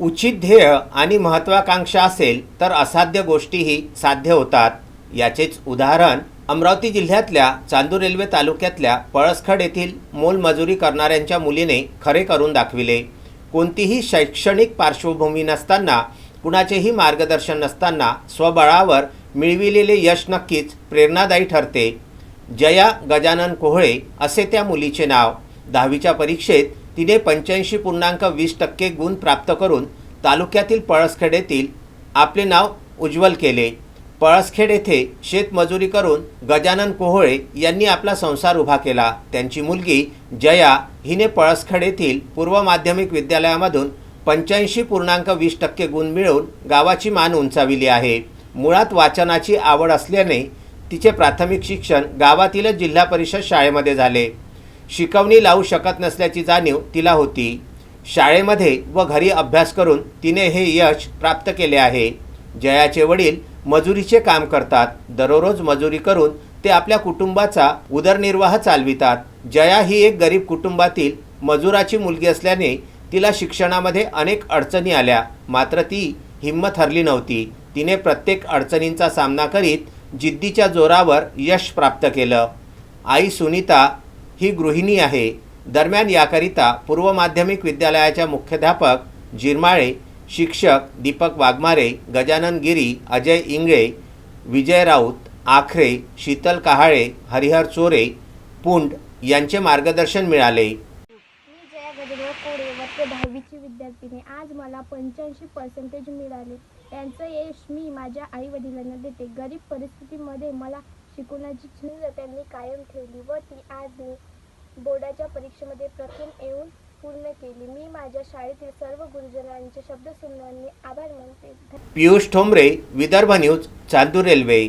उचित ध्येय आणि महत्त्वाकांक्षा असेल तर असाध्य गोष्टीही साध्य होतात. याचेच उदाहरण अमरावती जिल्ह्यातल्या चांदूर रेल्वे तालुक्यातल्या पळसखड येथील मोलमजुरी करणाऱ्यांच्या मुलीने खरे करून दाखविले. कोणतीही शैक्षणिक पार्श्वभूमी नसताना कुणाचेही मार्गदर्शन नसताना स्वबळावर मिळविलेले यश नक्कीच प्रेरणादायी ठरते. जया गजानन कोहळे असे त्या मुलीचे नाव. दहावीच्या परीक्षेत तिने पंच्याऐंशी पूर्णांक वीस टक्के गुण प्राप्त करून तालुक्यातील पळसखेड येथील आपले नाव उज्ज्वल केले. पळसखेड येथे शेतमजुरी करून गजानन कोहोळे यांनी आपला संसार उभा केला. त्यांची मुलगी जया हिने पळसखेड येथील पूर्व माध्यमिक विद्यालयामधून पंच्याऐंशी पूर्णांक वीस टक्के गुण मिळवून गावाची मान उंचाविली आहे. मुळात वाचनाची आवड असल्याने तिचे प्राथमिक शिक्षण गावातीलच जिल्हा परिषद शाळेमध्ये झाले. शिकवणी लावू शकत नसल्याची जाणीव तिला होती. शाळेमध्ये व घरी अभ्यास करून तिने हे यश प्राप्त केले आहे. जयाचे वडील मजुरीचे काम करतात. दररोज मजुरी करून ते आपल्या कुटुंबाचा उदरनिर्वाह चालवितात. जया ही एक गरीब कुटुंबातील मजुराची मुलगी असल्याने तिला शिक्षणामध्ये अनेक अडचणी आल्या. मात्र ती हिंमत हरली नव्हती. तिने प्रत्येक अडचणींचा सामना करीत जिद्दीच्या जोरावर यश प्राप्त केलं. आई सुनीता ही गृहिणी आहे. दरम्यान याकरिता पूर्व माध्यमिक विद्यालयाच्या मुख्याध्यापक जिरमाळे शिक्षक दीपक वाघमारे गजानन गिरी अजय इंगळे विजय राऊत आखरे शीतल कहाळे हरिहर चोरे पुंड यांचे मार्गदर्शन मिळाले. मी दहावीची विद्यार्थिनी. आज मला पंच्याऐंशी पर्सेंटेज मिळाले. यांचं यश मी माझ्या आई वडिलांना देते. गरीब परिस्थितीमध्ये मला शिकवण्याची झुंज त्यांनी कायम ठेवली व ती आज मी बोर्डाच्या परीक्षेमध्ये प्रथम येऊन पूर्ण केली. मी माझ्या शाळेतील सर्व गुरुजनांचे शब्दसुमनांनी आभार मानते. Piyush Thombare Vidarbha news Chandur Railway.